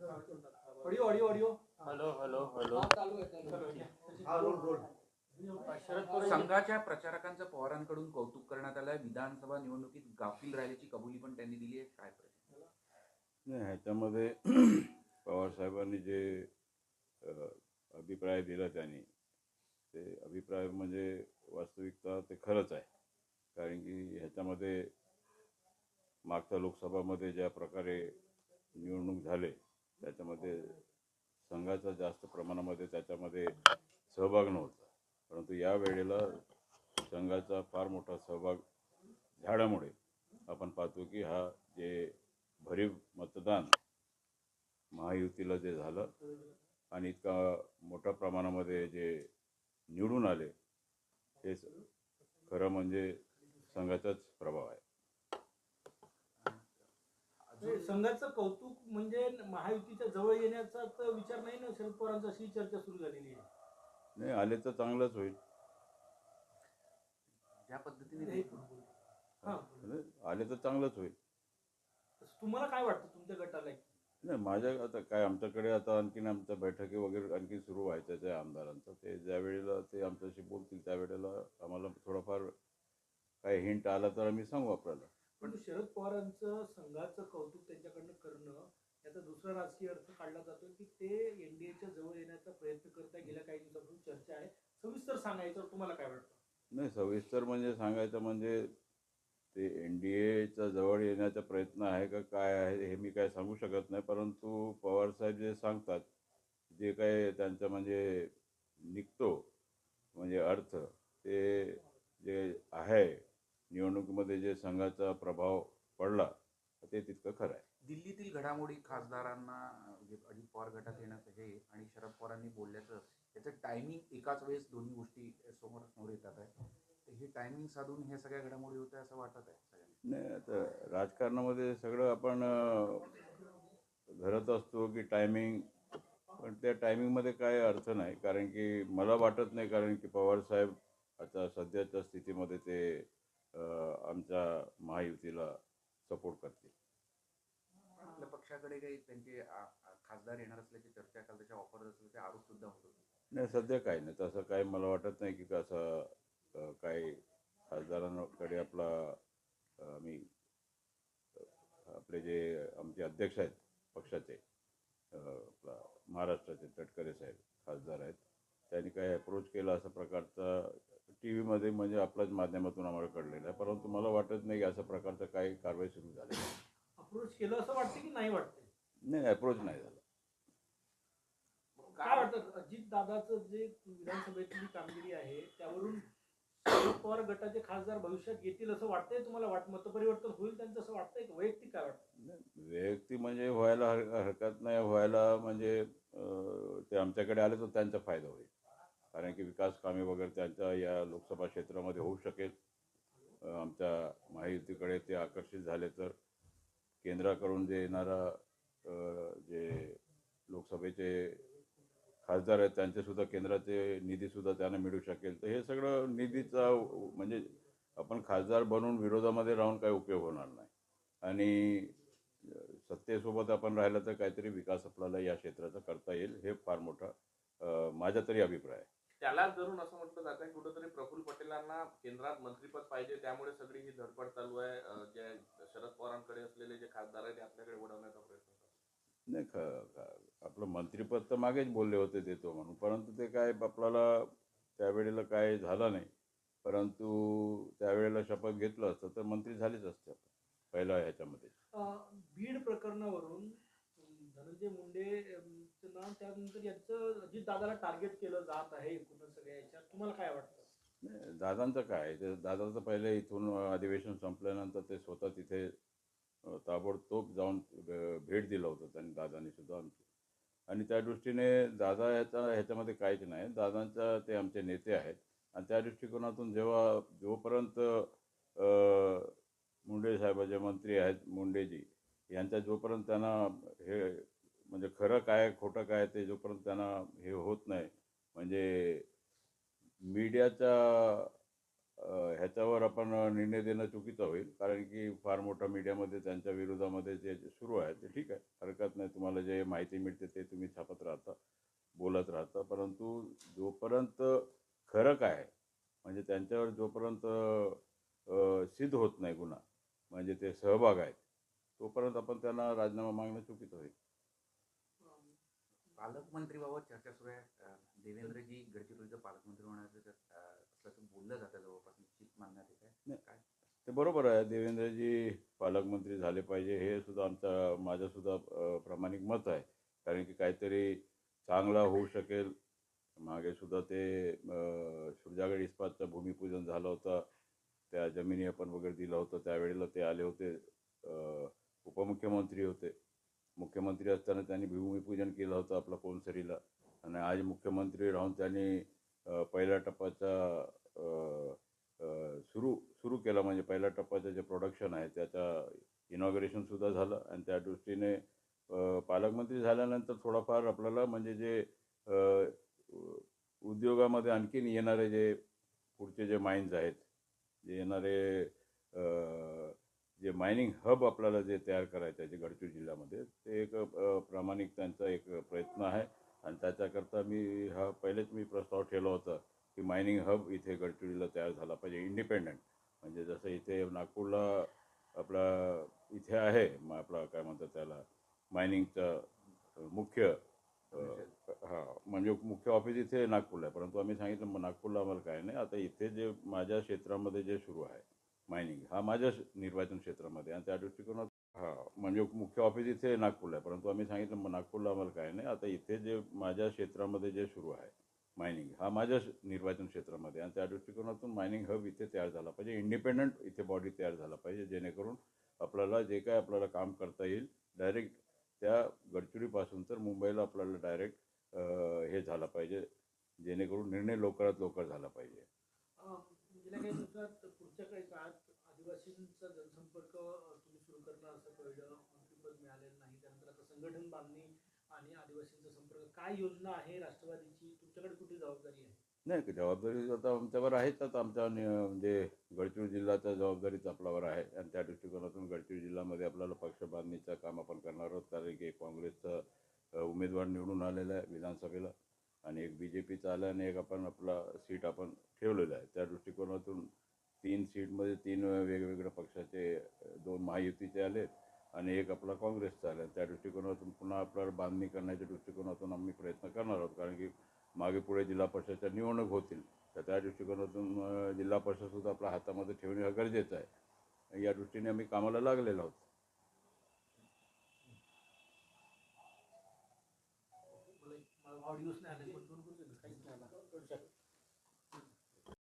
Audio audio audio. Hello hello hello. Sharad Pawar संघाच्या प्रचारकांचं पवारांकडून कौतुक करण्यात आलंय. विधानसभा निवडणुकीत गाफील राहिल्याची कबुली पण त्यांनी दिली आहे. काय प्रश्न? नाही ह्याच्यामध्ये पवार साहेबांनी जे अभिप्राय दिला त्यांनी ते अभिप्राय म्हणजे वास्तविकता ते खरंच आहे. कारण की ह्याच्यामध्ये मागच्या लोकसभामध्ये ज्या प्रकारे निवडणूक झाले त्याच्यामध्ये संघाचा जास्त प्रमाणामध्ये त्याच्यामध्ये सहभाग नव्हता. परंतु या वेळेला संघाचा फार मोठा सहभाग झाल्यामुळे आपण पाहतो की हा जे भरीव मतदान महायुतीला जे झालं आणि इतका मोठ्या प्रमाणामध्ये जे निवडून आले हे खरं म्हणजे संघाचाच प्रभाव आहे. म्हणजे संघाचं कौतुक म्हणजे महायुतीच्या जवळ येण्याचा तर विचार नाही ना? शरद पवारांचा अशी चर्चा सुरू झालेली आहे. नाही आले तर चांगलंच होईल. ज्या पद्धतीने हे- हा. म्हणजे आले तर चांगलंच होईल. तुम्हाला काय वाटतं तुमच्या गटाला? नाही माझ्या आता काय आमच्याकडे आता आणखीन आमच्या बैठकी वगैरे आणखी सुरू व्हायच्याच आहे आमदारांचं. ते ज्या वेळेला ते आमच्याशी बोलतील त्यावेळेला आम्हाला थोडंफार काही हिंट आला तर आम्ही सांगू आपल्याला. पण शरद पवारांचं संघाचं कौतुक त्यांच्याकडनं करणं याचा दुसरा राजकीय अर्थ काढला जातो की ते एनडीएच्या जवळ येण्याचा प्रयत्न करता गेल्या काही दिवसापासून चर्चा आहे. सविस्तर सांगायचं तुम्हाला काय वाटतं? नाही सविस्तर म्हणजे सांगायचं म्हणजे ते एन डी एच्या जवळ येण्याचा प्रयत्न आहे का काय आहे हे मी काय सांगू शकत नाही परंतु पवारसाहेब जे सांगतात जे काय त्यांचं म्हणजे निघतो म्हणजे अर्थ ते जे आहे निवडणुकीमध्ये जे संघाचा प्रभाव पडला ते तितकं खरं आहे. दिल्लीतील घडामोडी खासदारांना म्हणजे अजित पवार गटात येण्याचं हे आणि शरद पवारांनी बोलल्याचं त्याचं टायमिंग एकाच वेळेस दोन्ही गोष्टी समोर समोर येतात आहे. हे टायमिंग साधून हे सगळ्या घडामोडी होत्या असं वाटत आहे नाही आता राजकारणामध्ये सगळं आपण अं, धरत असतो की टायमिंग पण त्या टायमिंगमध्ये काय अर्थ नाही. कारण की मला वाटत नाही कारण की पवार साहेब आता सध्याच्या स्थितीमध्ये ते आमच्या महायुतीला सपोर्ट करतील. आपल्या पक्षाकडे काही त्यांचे खासदार येणार असल्याची चर्चा काल त्याच्या ऑफर असल्याचे आरोप सुद्धा होत नाही सध्या काही नाही. तसं काही मला वाटत नाही की असं अं, काही खासदारांकडे आपला अं, आपले जे आमचे अध्यक्ष आहेत पक्षाचे आपला महाराष्ट्राचे तटकरे साहेब खासदार आहेत त्यांनी काही अप्रोच केला असा प्रकारचा टी व्हीमध्ये म्हणजे आपल्याच माध्यमातून आम्हाला कळलेलं आहे. परंतु मला वाटत नाही की अशा प्रकारचं काही कारवाई सुरू झाली. अप्रोच केलं असं वाटतं की नाही वाटतं नाही अप्रोच नाही झाला. काय वाटतं? अजित दादाचं जे विधानसभेतली कामगिरी आहे त्यावरून शरद पवार गटाचे खासदार भविष्यात येतील असं वाटतंय तुम्हाला? वाट मतपरिवर्तन होईल त्यांचं असं वाटतंय का? वैयक्तिक काय वाटतं? वैयक्तिक म्हणजे व्हायला हर हरकत नाही. व्हायला म्हणजे अं, ते आमच्याकडे आले तर त्यांचा फायदा होईल. कारण की विकास कामे वगैरे त्यांच्या या लोकसभा क्षेत्रामध्ये होऊ शकेल. आमच्या महायुतीकडे ते आकर्षित झाले तर केंद्राकडून जे येणारा जे लोकसभेचे खासदार आहेत त्यांचेसुद्धा केंद्राचे निधीसुद्धा त्यांना मिळू शकेल. तर हे सगळं निधीचा म्हणजे आपण खासदार बनून विरोधामध्ये राहून काही उपयोग होणार नाही. आणि सत्तेसोबत आपण राहिलं तर काहीतरी विकास आपल्याला या क्षेत्राचा करता येईल हे फार मोठा माझा तरी अभिप्राय आहे. त्यालाच धरून असं म्हटलं जात आहे कुठंतरी प्रफुल्ल पटेलांना केंद्रात मंत्रीपद पाहिजे त्यामुळे सगळी ही धडपड चालू आहे. जे शरद पवारांकडे असलेले जे खासदार आहेत ते आपल्याकडे वळवण्याचा प्रयत्न करतात. नाही ख ख- आपलं मंत्रीपद तर मागेच बोलले होते देतो म्हणून परंतु ते काय आपल्याला त्यावेळेला काय झालं नाही. परंतु त्यावेळेला शपथ घेतलं असतं तर मंत्री झालेच असते आपण पहिल्या ह्याच्यामध्ये. बीड प्रकरणावरून धनंजय मुंडे त्यानंतर अजित दादाला टार्गेट केलं जात आहे एकूणच सगळ्या याच्यात. तुम्हाला काय वाटतं? नाही, दादांचं काय? ते दादाचं पहिले इथून अधिवेशन संपल्यानंतर ते स्वतः तिथे ताबडतोब जाऊन भेट दिलं होतं त्यांनी दादांनी सुद्धा आमची. आणि त्या दृष्टीने दादा याचा ह्याच्यामध्ये काहीच नाही. दादांचा ते आमचे नेते आहेत. आणि त्या दृष्टिकोनातून जेव्हा जोपर्यंत मुंडे साहेब जे मंत्री आहेत मुंडेजी यांच्या जोपर्यंत त्यांना हे म्हणजे खरं काय खोटं काय ते जोपर्यंत त्यांना हे होत नाही. म्हणजे मीडियाच्या ह्याच्यावर आपण निर्णय देणं चुकीचं होईल. कारण की फार मोठा मीडियामध्ये त्यांच्या विरोधामध्ये जे सुरू आहे ते ठीक आहे. हरकत नाही. तुम्हाला जे माहिती मिळते ते तुम्ही छापत राहता बोलत राहता. परंतु जोपर्यंत खरं काय म्हणजे त्यांच्यावर जोपर्यंत सिद्ध होत नाही गुन्हा म्हणजे ते सहभाग आहेत तोपर्यंत आपण त्यांना राजीनामा मागणं चुकीचं होईल. पालकमंत्रीबाबत चर्चा सुरू आहे. देवेंद्रजी गडचिरोलीचं पालकमंत्री होण्याचं असल्याचं बोललं जातं जवळपास निश्चित मानण्यात येत आहे. काय? ते बरोबर आहे. देवेंद्रजी पालकमंत्री झाले पाहिजे हे सुद्धा आमचा माझंसुद्धा प्रामाणिक मत आहे. कारण की काहीतरी चांगला होऊ शकेल. मागे सुद्धा ते सुरजागड इस्पातचं भूमिपूजन झालं होतं. त्या जमिनी आपण वगैरे दिलं होतं. त्यावेळेला ते आले होते. उपमुख्यमंत्री होते. मुख्यमंत्री असताना त्यांनी भूमिपूजन केलं होतं आपलं कोनसरीला आणि आज मुख्यमंत्री राहून त्यांनी पहिल्या टप्प्याचा सुरू सुरू केला. म्हणजे पहिल्या टप्प्याचं जे प्रोडक्शन आहे त्याचा इनॉग्रेशनसुद्धा झालं. आणि त्या दृष्टीने पालकमंत्री झाल्यानंतर थोडाफार आपल्याला म्हणजे जे उद्योगामध्ये आणखीन येणारे जे पुढचे जे माइन्स आहेत जे येणारे जे मायनिंग हब आपल्याला जे तयार करायचं आहे जे गडचिरोली जिल्ह्यामध्ये ते एक अं, प्रामाणिक त्यांचा एक प्रयत्न आहे. आणि त्याच्याकरता मी हा पहिलेच मी प्रस्ताव ठेवला होता की मायनिंग हब इथे गडचिरोलीला तयार झाला पाहिजे इंडिपेंडंट म्हणजे जसं इथे नागपूरला आपला इथे आहे मग आपला काय म्हणतात त्याला मायनिंगचा मुख्य हां म्हणजे मुख्य ऑफिस इथे नागपूरला आहे. परंतु आम्ही सांगितलं मग नागपूरला आम्हाला काय नाही. आता इथे जे माझ्या क्षेत्रामध्ये जे सुरू आहे मायनिंग हा माझ्या निर्वाचन क्षेत्रामध्ये आणि त्या दृष्टिकोनात हां म्हणजे मुख्य ऑफिस इथे नागपूरला आहे. परंतु आम्ही सांगितलं मग नागपूरला आम्हाला काय नाही. आता इथे जे माझ्या क्षेत्रामध्ये जे सुरू आहे मायनिंग हा माझ्या निर्वाचन क्षेत्रामध्ये. आणि त्या दृष्टिकोनातून मायनिंग हब इथे तयार झाला पाहिजे. इंडिपेंडंट इथे बॉडी तयार झाला पाहिजे. जेणेकरून आपल्याला जे काय आपल्याला काम करता येईल डायरेक्ट त्या गडचिरोलीपासून तर मुंबईला आपल्याला डायरेक्ट हे झाला पाहिजे. जेणेकरून निर्णय लवकरात लवकर झाला पाहिजे. गेल्या काही दिवसात पुढच्या काही काळात आदिवासींचा जनसंपर्क करणं असं कळलं. मंत्रिपद मिळालेलं नाही. त्यानंतर आता संघटन बांधणी आणि आदिवासींचा संपर्क. काय योजना आहे राष्ट्रवादीची? तुमच्याकडे कुठली जबाबदारी आहे? नाही जबाबदारी आता आमच्यावर आहेच. आता आमच्या म्हणजे गडचिरोली जिल्ह्याचा जबाबदारीच आपल्यावर आहे. आणि त्या दृष्टिकोनातून गडचिरोली जिल्ह्यामध्ये आपल्याला पक्ष बांधणीचं काम आपण करणार आहोत. कारण की काँग्रेसचं उमेदवार निवडून आलेला आहे विधानसभेला. आणि एक बी जे पीचा आला आणि एक आपण आपला सीट आपण ठेवलेलं आहे. त्या दृष्टिकोनातून तीन सीटमध्ये तीन वेगवेगळ्या पक्षाचे दोन महायुतीचे आलेत आणि एक आपला काँग्रेसचा आला. त्या दृष्टिकोनातून पुन्हा आपल्याला बांधणी करण्याच्या दृष्टिकोनातून आम्ही प्रयत्न करणार आहोत कारण की मागे पुढे जिल्हा परिषदच्या निवडणूक होतील. तर त्या दृष्टिकोनातून जिल्हा परिषदसुद्धा आपल्या हातामध्ये ठेवणे हा गरजेचं आहे. या दृष्टीने आम्ही कामाला लागलेलो आहोत. मला